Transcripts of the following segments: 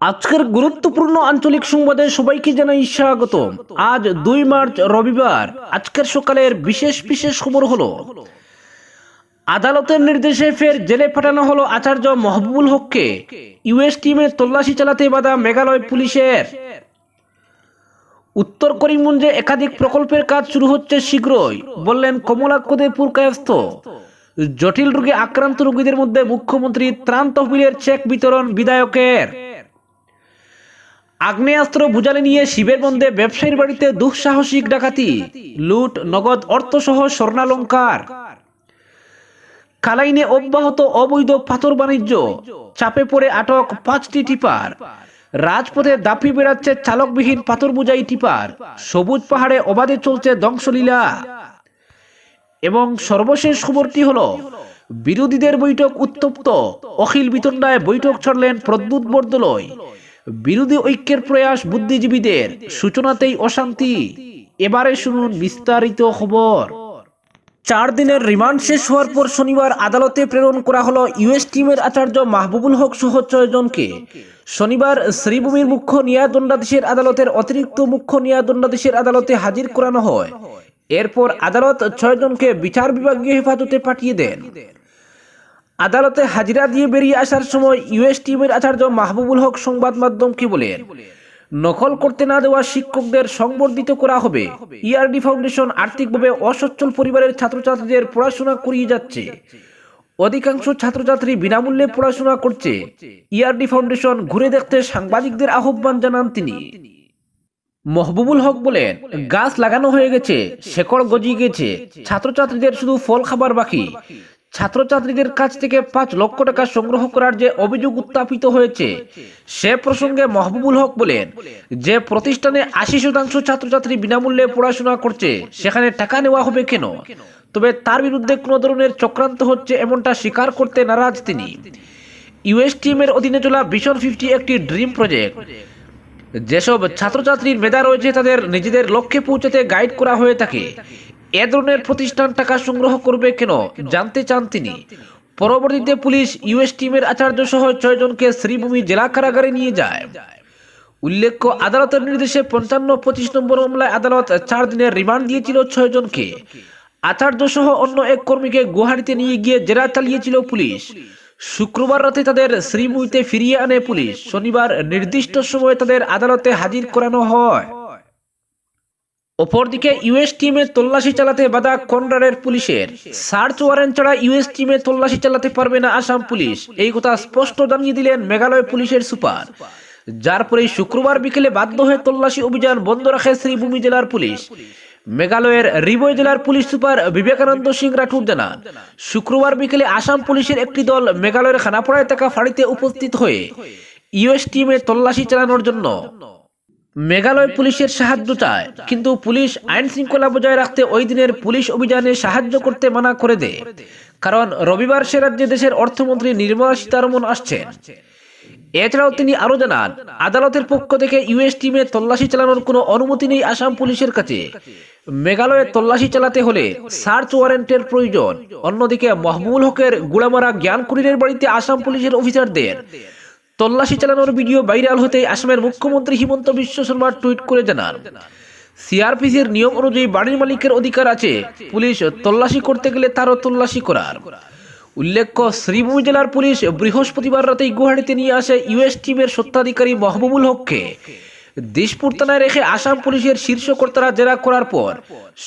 আজকের গুরুত্বপূর্ণ আঞ্চলিক সংবাদে সবাইকে জানাই স্বাগত। আজ দুই মার্চ রবিবার, আজকের সকালের বিশেষ বিশেষ খবর হলো, আদালতের নির্দেশে ফের জেলে পাঠানো হলো আচার্য মহবুবুল হককে। ইউএস টিমে তল্লাশি চালাতে বাধা মেঘালয় পুলিশের। উত্তর করিমগঞ্জে একাধিক প্রকল্পের কাজ শুরু হচ্ছে শীঘ্রই, বললেন কমলাক্ষদে পুরকায়স্থ জটিল রোগে আক্রান্ত রোগীদের মধ্যে মুখ্যমন্ত্রী ত্রাণ তহবিলের চেক বিতরণ বিধায়কের। আগ্নেয়াস্ত্র বুঝালে নিয়ে শিবের মধ্যে ব্যবসায়ীর বাড়িতে দুঃসাহসিক ডাকাতি, লুট, নগদ অর্থসহ স্বর্ণালঙ্কার। কালাইনে অব্যাহত অবৈধ পাথর বাণিজ্য, চাপে পড়ে আটক পাঁচটি টিপার। রাজপথে দাপি বেড়াচ্ছে চালকবিহীন পাথর বোঝাই টিপার। সবুজ পাহাড়ে অবাধে চলছে ধ্বংসলীলা। এবং সর্বশেষ খবরটি হলো, বিরোধীদের বৈঠক উত্তপ্ত। অখিল বিতণ্ডায় বৈঠক ছাড়লেন প্রদ্যুৎ বরদলয় বিরোধী ঐক্যের প্রয়াস বুদ্ধিজীবীদের, সূচনাতেই অশান্তি। এবারে শুনুন বিস্তারিত খবর। চার দিনের রিমান্ড শেষ হওয়ার পর শনিবার আদালতে প্রেরণ করা হলো ইউএস টিমের আচার্য মাহবুবুল হক সহ ছয়জনকে শনিবার শ্রীভূমির মুখ্য ন্যায়দণ্ডাধীশের আদালতের অতিরিক্ত মুখ্য ন্যায়দণ্ডাধীশের আদালতে হাজির করানো হয়। এরপর আদালত ছয়জনকে বিচার বিভাগীয় হেফাজতে পাঠিয়ে দেন। আদালতে হাজিরা দিয়ে বেরিয়ে আসার সময় ইউএস টিমের আচার্য মাহবুবুল হক সংবাদ মাধ্যমকে বলেন? নকল করতে না দেওয়া শিক্ষকদের সংবর্ধিত করা হবে। ইআরডি ফাউন্ডেশন আর্থিকভাবে অসচ্ছল পরিবারের ছাত্রছাত্রীদের পড়াশোনা করিয়ে যাচ্ছে। অধিকাংশ ছাত্রছাত্রী বিনামূল্যে পড়াশোনা করছে। ইআরডি ফাউন্ডেশন ঘুরে দেখতে সাংবাদিকদের আহ্বান জানান তিনি। মহবুবুল হক বলেন, গাছ লাগানো হয়ে গেছে, শেকড় গজিয়ে গেছে। ছাত্রছাত্রীদের শুধু ফল খাবার বাকি। ছাত্রছাত্রীদের কাছ থেকে পাঁচ লক্ষ টাকা সংগ্রহ করার যে অভিযোগ উত্থাপিত হয়েছে, সে প্রসঙ্গে মহবুবুল হক বলেন, যে প্রতিষ্ঠানে আশি শতাংশ ছাত্রছাত্রী বিনামূল্যে পড়াশোনা করছে, সেখানে টাকা নেওয়া হবে কেন? তবে তার বিরুদ্ধে কোনো ধরনের চক্রান্ত হচ্ছে এমনটা স্বীকার করতে নারাজ তিনি। ইউএস টিমের অধীনে চলা ভিশন ফিফটি একটি ড্রিম প্রজেক্ট। যেসব ছাত্রছাত্রীর মেধা রয়েছে, তাদের নিজেদের লক্ষ্যে পৌঁছাতে গাইড করা হয়ে থাকে। এ ধরনের প্রতিষ্ঠান টাকা সংগ্রহ করবে কেন? জানতে চান তিনি। পরবর্তীতে পুলিশ ইউএস টিমের আচার্য সহ ছয়জনকে শ্রীভূমি জেলা কারাগারে নিয়ে যায়। উল্লেখ্য, আদালতের নির্দেশে পঞ্চান্ন পঁচিশ নম্বর মামলায় আদালত চার দিনের রিমান্ড দিয়েছিল ছয়জনকে আচার্য সহ অন্য এক কর্মীকে গুয়াহাটিতে নিয়ে গিয়ে জেরা চালিয়েছিল পুলিশ। শুক্রবার রাতে তাদের শ্রীভূমিতে ফিরিয়ে আনে পুলিশ। শনিবার নির্দিষ্ট সময়ে তাদের আদালতে হাজির করানো হয়। অপরদিকে, ইউএস টিমে তল্লাশি চালাতে বাধা কন্ডারের পুলিশের। সার্চ ওয়ারেন্ট ছাড়া ইউএস টিমে তল্লাশি চালাতে পারবে না আসাম পুলিশ। এই কথা স্পষ্ট জানিয়ে দিলেন মেঘালয় পুলিশের সুপার। যার পরে শুক্রবার বিকেলে বাধ্য হয়ে তল্লাশি অভিযান বন্ধ রাখে শ্রীভূমি জেলার পুলিশ। মেঘালয়ের রিবয় জেলার পুলিশ সুপার বিবেকানন্দ সিং রাঠুর জানান, শুক্রবার বিকেলে আসাম পুলিশের একটি দল মেঘালয়ের খানাপাড়ায় থাকা ফাঁড়িতে উপস্থিত হয়ে ইউএস টিমে তল্লাশি চালানোর জন্য মেঘালয় পুলিশের সাহায্য চায়, কিন্তু পুলিশ আইন শৃঙ্খলা বজায় রাখতে ওই দিনের পুলিশ অভিযানে সাহায্য করতে মানা করে দেয়। কারণ রবিবার সে রাজ্যে দেশের অর্থমন্ত্রী নির্মলা সীতারমন আসছেন। এছাড়াও তিনি আরও জানান, আদালতের পক্ষ থেকে ইউএস টিমে তল্লাশি চালানোর কোনো অনুমতি নেই আসাম পুলিশের কাছে। মেঘালয়ে তল্লাশি চালাতে হলে সার্চ ওয়ারেন্টের প্রয়োজন। অন্যদিকে মহবুল হকের গুড়ামারা জ্ঞানকুড়ির বাড়িতে আসাম পুলিশের অফিসারদের তল্লাশি চালানোর ভিডিও ভাইরাল হতে আসামের মুখ্যমন্ত্রী হিমন্ত বিশ্ব শর্মা টুইট করে জানান, সিআরপিসির নিয়ম অনুযায়ী বাড়ির মালিকের অধিকার আছে, পুলিশ তল্লাশি করতে গেলে তারও তল্লাশি করার। উল্লেখ্য, শ্রীভূমি জেলার পুলিশ বৃহস্পতিবার রাতেই গুয়াহাটিতে নিয়ে আসে ইউএস টিমের সত্ত্বাধিকারী মহবুবুল হককে। দিশপুর থানায় রেখে আসাম পুলিশের শীর্ষ কর্তারা জেরা করার পর,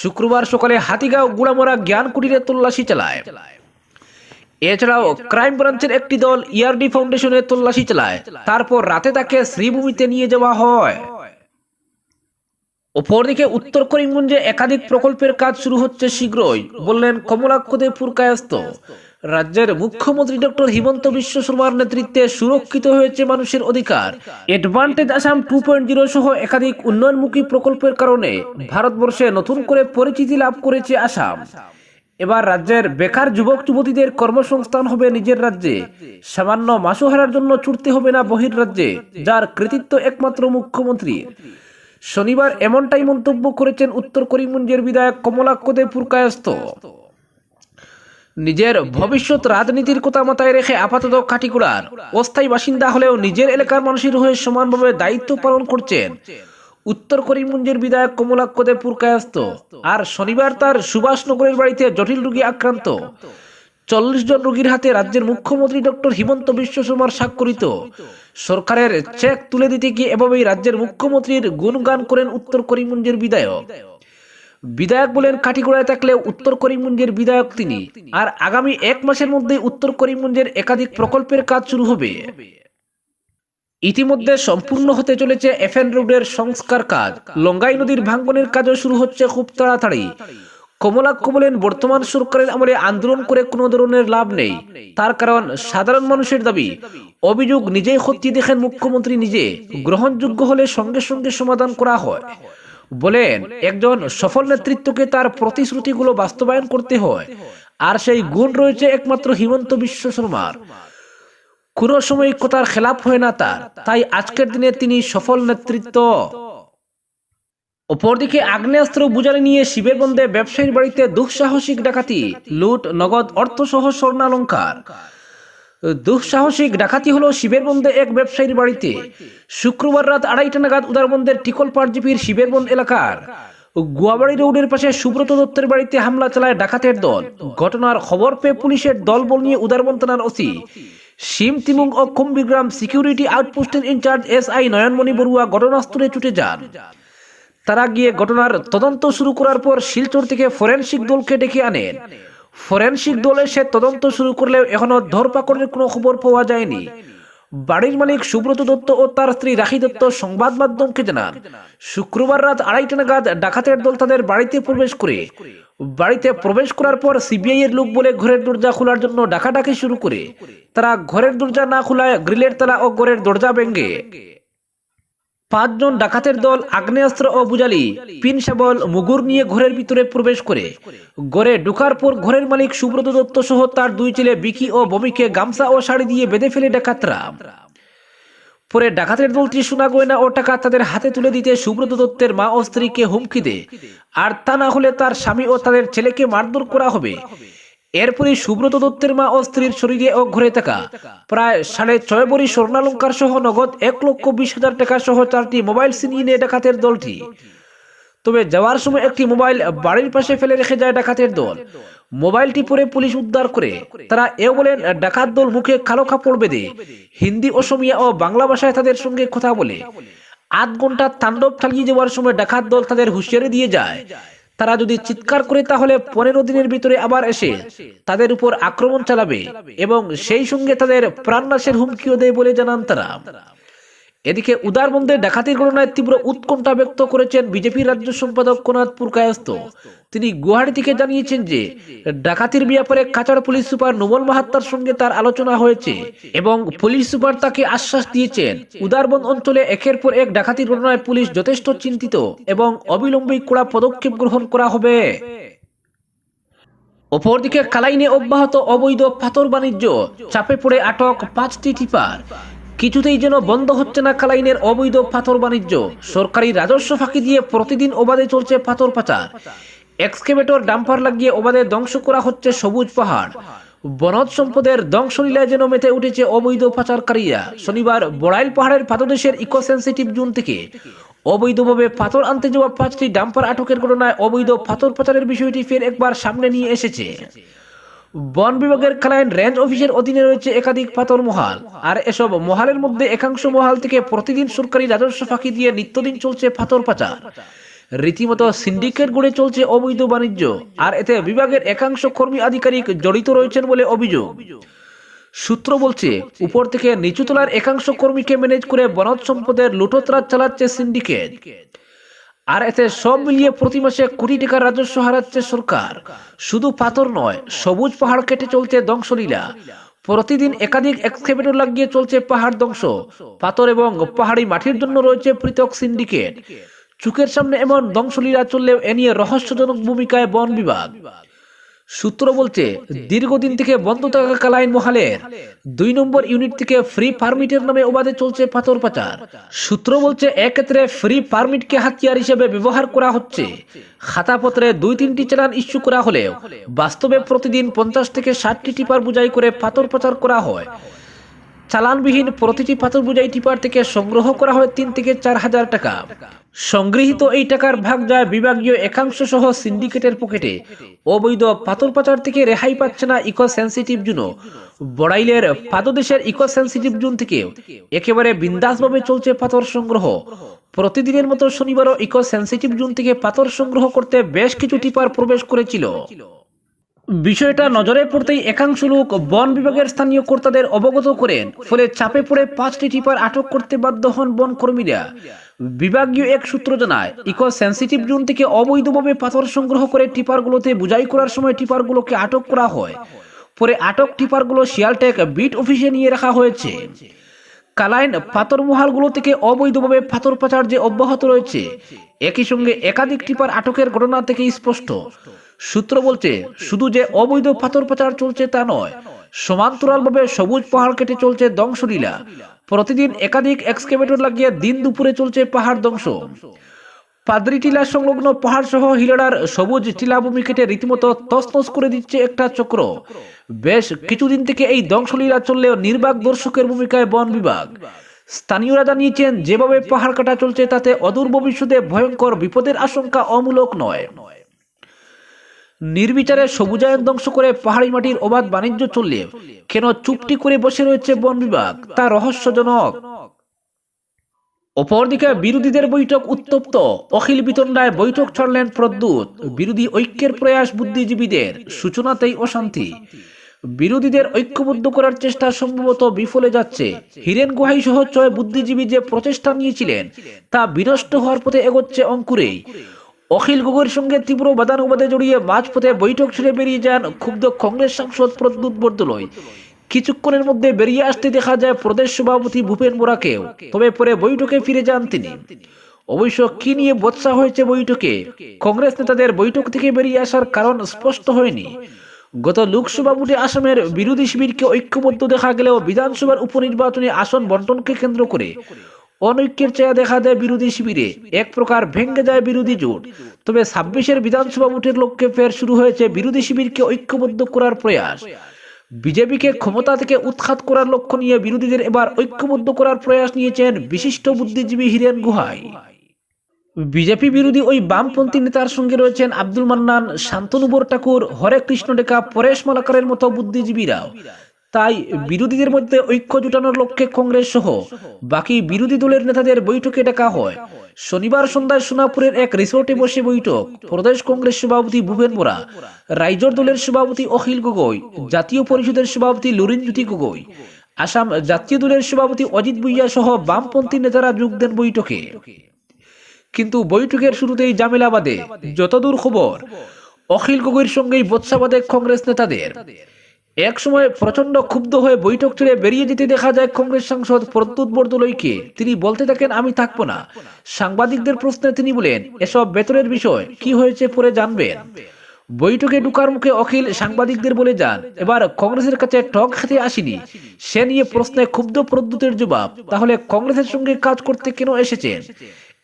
শুক্রবার সকালে হাতিগাঁও গুড়ামরা জ্ঞান কুটিরে তল্লাশি চালায়। এছাড়াও ক্রাইম ব্রাঞ্চের একটি দল ইআরডি ফাউন্ডেশনের তল্লাশি চালায়। তারপর রাতে তাকে শ্রীভূমিতে নিয়ে যাওয়া হয়। অপরদিকে উত্তর করিমগঞ্জে একাধিক প্রকল্পের কাজ শুরু হচ্ছে শীঘ্রই বললেন কমলাক্ষদে পুরকায়স্ত রাজ্যের মুখ্যমন্ত্রী ডক্টর হিমন্ত বিশ্ব শর্মার নেতৃত্বে সুরক্ষিত হয়েছে মানুষের অধিকার। Advantage Assam two point zero সহ একাধিক উন্নয়নমুখী প্রকল্পের কারণে ভারতবর্ষে নতুন করে পরিচিতি লাভ করেছে আসাম। এবার রাজ্যের বেকার যুবক যুবতীদের কর্মসংস্থান হবে নিজের রাজ্যে। সামান্য মাসুহারার জন্য ছুটতে হবে না বহির রাজ্যে, যার কৃতিত্ব একমাত্র মুখ্যমন্ত্রীর শনিবার এমনটাই মন্তব্য করেছেন উত্তর করিমগঞ্জের বিধায়ক কমলাক্ষ দে পুরকায়স্ত নিজের ভবিষ্যৎ রাজনীতির কথা মাথায় রেখে আপাতত কাটিকুড়ার অস্থায়ী বাসিন্দা হলেও নিজের এলাকার মানুষের হয়ে সমানভাবে দায়িত্ব পালন করছেন। উত্তর করিমগঞ্জের বিধায়ক কমলাক্ষ দেব পুরকায়স্ত আর শনিবার তার সুভাষনগরের বাড়িতে জটিল রোগী আক্রান্ত। চল্লিশ জন রোগীর হাতে রাজ্যের মুখ্যমন্ত্রী ডক্টর হিমন্ত বিশ্ব শর্মার স্বাক্ষরিত। সরকারের চেক তুলে দিতে গিয়ে এভাবেই রাজ্যের মুখ্যমন্ত্রীর গুণগান করেন উত্তর করিমগঞ্জের বিধায়ক। বিধায়ক বলেন, কাঠিগোড়ায় থাকলেও উত্তর করিমগঞ্জের বিধায়ক তিনি। আর আগামী এক মাসের মধ্যে উত্তর করিমগঞ্জের একাধিক প্রকল্পের কাজ শুরু হবে। ইতিমধ্যে সম্পূর্ণ হতে চলেছে এফএন রোডের সংস্কার কাজ। লঙ্গাই নদীর ভাঙ্গনের কাজও শুরু হচ্ছে খুব তাড়াতাড়ি। কমলাক্ষ বলেন বর্তমান সরকারের আমলে আন্দোলন করে কোনো ধরনের লাভ নেই। তার কারণ, সাধারণ মানুষের দাবি, অভিযোগ নিজেই খতিয়ে দেখেন মুখ্যমন্ত্রী নিজে, গ্রহণযোগ্য হলে সঙ্গে সঙ্গে সমাধান করা হয়। বলেন, একজন সফল নেতৃত্বকে তার প্রতিশ্রুতিগুলো বাস্তবায়ন করতে হয়। আর সেই গুণ রয়েছে একমাত্র হিমন্ত বিশ্ব শর্মার। কোনো সময় কথার খেলাপ হয় না তার। তাই আজকের দিনে তিনি সফল নেতৃত্ব। অপরদিকে আগ্নেয়াস্ত্র বুঝানি নিয়ে শিবের বন্ধে ব্যবসায়ীর বাড়িতে দুঃসাহসিক ডাকাতি, লুট, নগদ অর্থসহ স্বর্ণালঙ্কার। দুঃসাহসিক ডাকাতি হলো শিবের বন্ধে এক ব্যবসায়ীর বাড়িতে। শুক্রবার রাত আড়াইটা নাগাদ উদারবন্দের টিকলপাড় জিপির শিবেরবন্দ এলাকার গুয়াবাড়ি রোডের পাশে সুব্রত দত্তের বাড়িতে হামলা চালায় ডাকাতের দল। ঘটনার খবর পেয়ে পুলিশের দল দলবল নিয়ে উদারবন থানার ওসি সিম তিমুং ও Kumbhigram security আউটপোস্টের in-charge S I Nayanmoni Baruah ঘটনাস্থলে ছুটে যান। তারা গিয়ে ঘটনার তদন্ত শুরু করার পর শিলচর থেকে ফরেনসিক দলকে ডেকে আনেন ফরেনসিক দল এসে তদন্ত শুরু করলেও এখনও ধরপাকড়ের কোনো খবর পাওয়া যায়নি। বাড়ির মালিক সুব্রত দত্ত ও তার স্ত্রী রাখি দত্ত সংবাদ মাধ্যমকে জানান। শুক্রবার রাত আড়াইটা নাগাদ ডাকাতের দল তাদের বাড়িতে প্রবেশ করে বাড়িতে প্রবেশ করার পর সিবিআই এর লোক বলে ঘরের দরজা খোলার জন্য ডাকাডাকি শুরু করে। তারা ঘরের দরজা না খোলায় গ্রিলের তালা ও ঘরের দরজা ভেঙ্গে পাঁচজন ডাকাতের দল আগ্নেয়াস্ত্র ও বুজালি পিন শাবল, মুগুর নিয়ে ঘরের ভিতরে প্রবেশ করে। ঘরে ঢুকার পর ঘরের মালিক সুব্রত দত্ত সহ তার দুই ছেলে বিকি ও বমিকে গামছা ও শাড়ি দিয়ে বেঁধে ফেলে ডাকাতরা। পরে ডাকাতের দলটি সোনা গয়না ও টাকা তাদের হাতে তুলে দিতে সুব্রত দত্তের মা ও স্ত্রীকে হুমকি দেয়। আর তা না হলে তার স্বামী ও তাদের ছেলেকে মারধর করা হবে। এরপরই সুব্রত দত্তের মা ও স্ত্রীর শরীরে ও ঘরে থাকা প্রায় সাড়ে ছয় বড়ি স্বর্ণালঙ্কার সহ নগদ এক লক্ষ বিশ হাজার টাকা সহ চারটি মোবাইল ছিনিয়ে নিয়ে ডাকাতের দলটি। তবে যাওয়ার সময় একটি মোবাইল বাড়ির পাশে ফেলে রেখে যায় ডাকাতের দল। মোবাইলটি পরে পুলিশ উদ্ধার করে তারা এও বলেন, ডাকাত দল মুখে কালো কাপড় বেঁধে হিন্দি, অসমিয়া ও বাংলা ভাষায় তাদের সঙ্গে কথা বলে। আধ ঘণ্টা তাণ্ডব চালিয়ে যাওয়ার সময় ডাকাত দল তাদের হুঁশিয়ারি দিয়ে যায়। তারা যদি চিৎকার করে তাহলে পনেরো দিনের ভিতরে আবার এসে তাদের উপর আক্রমণ চালাবে এবং সেই সঙ্গে তাদের প্রাণনাশের হুমকিও দেয় বলে জানান তারা। এদিকে উদারবন্দে ডাকাতির ঘটনায় তীব্র উৎকণ্ঠা ব্যক্ত করেছেন বিজেপির রাজ্য সম্পাদক কোনাথ পুরকায়স্ত তিনি গুয়াহাটি থেকে জানিয়েছেন যে, ডাকাতির ব্যাপারে কাছাড় পুলিশ সুপার নোবল মাহাত্তার সঙ্গে তার আলোচনা হয়েছে এবং পুলিশ সুপার তাকে আশ্বাস দিয়েছেন উদারবন্দ অঞ্চলে একের পর এক ডাকাতির ঘটনায় পুলিশ যথেষ্ট চিন্তিত এবং অবিলম্বেই কড়া পদক্ষেপ গ্রহণ করা হবে। অপরদিকে কালাইনে অব্যাহত অবৈধ পাথর বাণিজ্য, চাপে পড়ে আটক পাঁচটি টিপার। কিছুতেই যেন বন্ধ হচ্ছে না কালাইনের অবৈধ পাথর বাণিজ্য। সরকারি রাজস্ব ফাঁকি দিয়ে প্রতিদিন অবাধে চলছে পাথর পাচার। এক্সকেভেটর ডাম্পার লাগিয়ে অবাধে ধ্বংস করা হচ্ছে সবুজ পাহাড়। বনজ সম্পদের ধ্বংসলীলায় যেন মেতে উঠেছে অবৈধ পাচারকারীরা। শনিবার বড়াইল পাহাড়ের পাদদেশের ইকো সেন্সিটিভ জোন থেকে অবৈধভাবে পাথর আনতে যাওয়া পাঁচটি ডাম্পার আটকের ঘটনায় অবৈধ পাথর পাচারের বিষয়টি ফের একবার সামনে নিয়ে এসেছে। বন বিভাগের ক্লায়েন রেঞ্জ অফিসের অধীনে রয়েছে একাধিক পাথর মহাল। আর এসব মহালের মধ্যে একাংশ মহাল থেকে প্রতিদিন সরকারি রাজস্ব ফাঁকি দিয়ে নিত্যদিন চলছে পাথর পাচার। রীতিমতো সিন্ডিকেট গড়ে চলছে অবৈধ বাণিজ্য, আর এতে বিভাগের একাংশ কর্মী আধিকারিক জড়িত রয়েছেন বলে অভিযোগ। সূত্র বলছে, উপর থেকে নিচুতলার একাংশ কর্মীকে ম্যানেজ করে বনজ সম্পদের লুটোতরাজ চালাচ্ছে সিন্ডিকেট। আর এতে সব মিলিয়ে প্রতি মাসে কোটি টাকার রাজস্ব হারাচ্ছে সরকার। শুধু পাথর নয়, সবুজ পাহাড় কেটে চলছে ধ্বংসলীলা। প্রতিদিন একাধিক এক্সকেভেটর লাগিয়ে চলছে পাহাড় ধ্বংস। পাথর এবং পাহাড়ি মাটির জন্য রয়েছে পৃথক সিন্ডিকেট চুকের সামনে এমন ধ্বংসলীলা চললেও এ নিয়ে রহস্যজনক ভূমিকায় বন বিভাগ। সূত্র বলছে, দীর্ঘদিন থেকে বন্ধ থাকা কালাইন মহালের দুই নম্বর ইউনিট থেকে ফ্রি পারমিটের নামে অবাধে চলছে পাথর পাচার। সূত্র বলছে এক্ষেত্রে ফ্রি পারমিটকে হাতিয়ার হিসেবে ব্যবহার করা হচ্ছে। খাতাপত্রে দুই তিনটি চালান ইস্যু করা হলেও বাস্তবে প্রতিদিন পঞ্চাশ থেকে ষাটটি টিপার বুঝাই করে পাথর পাচার করা হয়। চালানবিহীন প্রতিটি পাথর বুঝাই টিপার থেকে সংগ্রহ করা হয় তিন থেকে চার হাজার টাকা। সংগৃহীত এই টাকার ভাগ যায় বিভাগীয় একাংশ সহ সিন্ডিকেটের পকেটে। অবৈধ পাথর পাচার থেকে রেহাই পাচ্ছে না ইকো সেন্সিটিভ জুনো। বড়াইলের পাদদেশের ইকো সেন্সিটিভ জুন থেকে একেবারে বিন্দাসভাবে চলছে পাথর সংগ্রহ। প্রতিদিনের মতো শনিবারও ইকো সেন্সিটিভ জুন থেকে পাথর সংগ্রহ করতে বেশ কিছু টিপার প্রবেশ করেছিল। বিষয়টা নজরে পড়তেই একাংশ লোক বন বিভাগের স্থানীয় কর্তাদের অবগত করেন, ফলে চাপে পড়ে পাঁচটি টিপার আটক করতে বাধ্য হন বন কর্মীরা। বিভাগীয় এক সূত্র জানায় ইকো সেন্সিটিভ জোন থেকে অবৈধভাবে পাথর সংগ্রহ করে টিপারগুলোতে বুঝাই করার সময় টিপারগুলোকে আটক করা হয়। পরে আটক টিপারগুলো শিয়ালটেক বিট অফিসে নিয়ে রাখা হয়েছে। কালাইন পাথর মহালগুলো থেকে অবৈধভাবে পাথর পাচার যে অব্যাহত রয়েছে, একই সঙ্গে একাধিক টিপার আটকের ঘটনা থেকে স্পষ্ট। সূত্র বলছে শুধু যে অবৈধ পাথর পাচার চলছে তা নয় সমান্তরালভাবে সবুজ পাহাড় কেটে চলছে ধ্বংসলীলা। প্রতিদিন একাধিক এক্সকেভেটর লাগিয়ে দিন দুপুরে চলছে পাহাড় ধ্বংস। পাদরি টিলা সংলগ্ন পাহাড় সহ হিলাড়ার সবুজ টিলাভূমি কেটে রীতিমতো তসনস করে দিচ্ছে একটা চক্র। বেশ কিছুদিন থেকে এই ধ্বংসলীলা চললেও নির্বাক দর্শকের ভূমিকায় বন বিভাগ। স্থানীয়রা জানিয়েছেন যেভাবে পাহাড় কাটা চলছে তাতে অদূর ভবিষ্যতে ভয়ঙ্কর বিপদের আশঙ্কা অমূলক নয়। নির্বিচারে সবুজায়ন ধ্বংস করে পাহাড়ি মাটির অবাধ বাণিজ্য চললে কেন চুপটি করে বসে রয়েছে বন বিভাগ? তা রহস্যজনক। অপরদিকে বিরোধীদের বৈঠক উত্তপ্ত। অখিল বিতণ্ডায় বৈঠক ছাড়লেন প্রদ্যুৎ। বিরোধী ঐক্যের প্রয়াস বুদ্ধিজীবীদের সূচনাতেই অশান্তি। বিরোধীদের ঐক্যবদ্ধ করার চেষ্টা সম্ভবত বিফলে যাচ্ছে। হিরেন গুহাই সহ ছয় বুদ্ধিজীবী যে প্রচেষ্টা নিয়েছিলেন, তা বিনষ্ট হওয়ার পথে এগোচ্ছে অঙ্কুরেই। অখিল গগৈর সঙ্গে তীব্র বাদানুবাদে জড়িয়ে মাঝপথে বৈঠক ছেড়ে বেরিয়ে যান ক্ষুব্ধ কংগ্রেস সাংসদ প্রদ্যুৎ বরদলয় কিছুক্ষণের মধ্যে বেরিয়ে আসতে দেখা যায় প্রদেশ সভাপতি ভূপেন মোরাকেও তবে পরে বৈঠকে ফিরে যান তিনি। অবশ্য কি নিয়ে বৎসা হয়েছে বৈঠকে? কংগ্রেস নেতাদের বৈঠক থেকে বেরিয়ে আসার কারণ স্পষ্ট হয়নি। গত লোকসভা ভোটে আসামের বিরোধী শিবিরকে ঐক্যবদ্ধ দেখা গেলেও বিধানসভার উপনির্বাচনে আসন বন্টনকে কেন্দ্র করে অনৈক্যের চেয়ে দেখা দেয় বিরোধী শিবিরে। এক প্রকার ভেঙ্গে যায় বিরোধী জোট। তবে ছাব্বিশের বিধানসভা ভোটের লক্ষ্যে ফের শুরু হয়েছে বিরোধী শিবিরকে ঐক্যবদ্ধ করার প্রয়াস। বিজেপিকে ক্ষমতা থেকে উৎখাত করার লক্ষ্য নিয়ে বিরোধীদের এবার ঐক্যবদ্ধ করার প্রয়াস নিয়েছেন বিশিষ্ট বুদ্ধিজীবী হিরেন গুহাই। বিজেপি বিরোধী ওই বামপন্থী নেতার সঙ্গে রয়েছেন আব্দুল মান্নান শান্তনুবর ঠাকুর হরে কৃষ্ণ ডেকা, পরেশ মালাকারের মতো বুদ্ধিজীবীরাও। তাই বিরোধীদের মধ্যে ঐক্য জুটানোর লক্ষ্যে কংগ্রেস সহ বাকি বিরোধী দলের নেতাদের বৈঠকে ডাকা হয়। শনিবার সন্ধ্যায় সোনাপুরের এক রিসোর্টে বসে বৈঠক। প্রদেশ কংগ্রেস সভাপতি ভূপেন বোরা, রাইজর দলের সভাপতি অখিল গগৈ, জাতীয় পরিষদের সভাপতি লুরিনজ্যোতি গগৈ, আসাম জাতীয় দলের সভাপতি অজিত ভুইয়া সহ বামপন্থী নেতারা যোগ দেন বৈঠকে। কিন্তু বৈঠকের শুরুতেই জামেলা বাদে যতদূর খবর, অখিল গগৈর সঙ্গেই বৎসাবাদে কংগ্রেস নেতাদের। এক সময় প্রচণ্ড ক্ষুব্ধ হয়ে বৈঠক ছেড়ে বেরিয়ে যেতে দেখা যায় কংগ্রেস সাংসদ প্রদ্যুৎ বরদলৈকে তিনি বলতে থাকেন, আমি থাকব না। সাংবাদিকদের প্রশ্নে তিনি বলেন, এসব বেতনের বিষয়, কি হয়েছে পরে জানবেন। বৈঠকে ঢুকার মুখে অখিল সাংবাদিকদের বলে যান, এবার কংগ্রেসের কাছে টক খেতে আসেনি। সে নিয়ে প্রশ্নে ক্ষুব্ধ প্রদ্যুতের জবাব, তাহলে কংগ্রেসের সঙ্গে কাজ করতে কেন এসেছেন?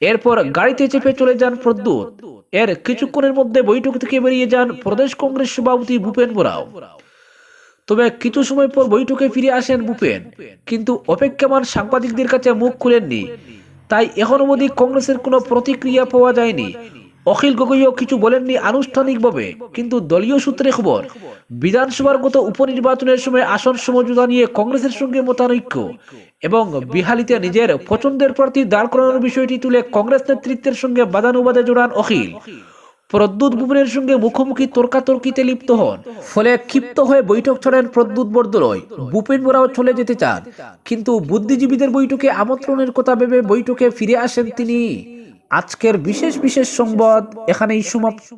এরপর গাড়িতে চেপে চলে যান প্রদ্যুৎ। এর কিছুক্ষণের মধ্যে বৈঠক থেকে বেরিয়ে যান প্রদেশ কংগ্রেস সভাপতি ভূপেন বোরাও। তবে কিছু সময় পর বৈঠকে ফিরে আসেন ভূপেন। কিন্তু অপেক্ষমান সাংবাদিকদের কাছে মুখ খুলেননি। তাই এখন অবধি কংগ্রেসের কোনো প্রতিক্রিয়া পাওয়া যায়নি। অখিল গগৈও কিছু বলেননি আনুষ্ঠানিকভাবে। কিন্তু দলীয় সূত্রে খবর, বিধানসভার গত উপনির্বাচনের সময় আসন সমঝোতা নিয়ে কংগ্রেসের সঙ্গে মতানৈক্য এবং বিহালিতে নিজের পছন্দের প্রার্থী দাঁড় করানোর বিষয়টি তুলে কংগ্রেস নেতৃত্বের সঙ্গে বাদানুবাদে জোড়ান অখিল। প্রদ্যুৎ ভুবনের সঙ্গে মুখোমুখি তর্কাতর্কিতে লিপ্ত হন। ফলে ক্ষিপ্ত হয়ে বৈঠক ছড়েন প্রদ্যুৎ বর্দলয় ভূপেন বোরাও চলে যেতে চান। কিন্তু বুদ্ধিজীবীদের বৈঠকে আমন্ত্রণের কথা ভেবে বৈঠকে ফিরে আসেন তিনি। আজকের বিশেষ বিশেষ সংবাদ এখানেই সমাপ্ত।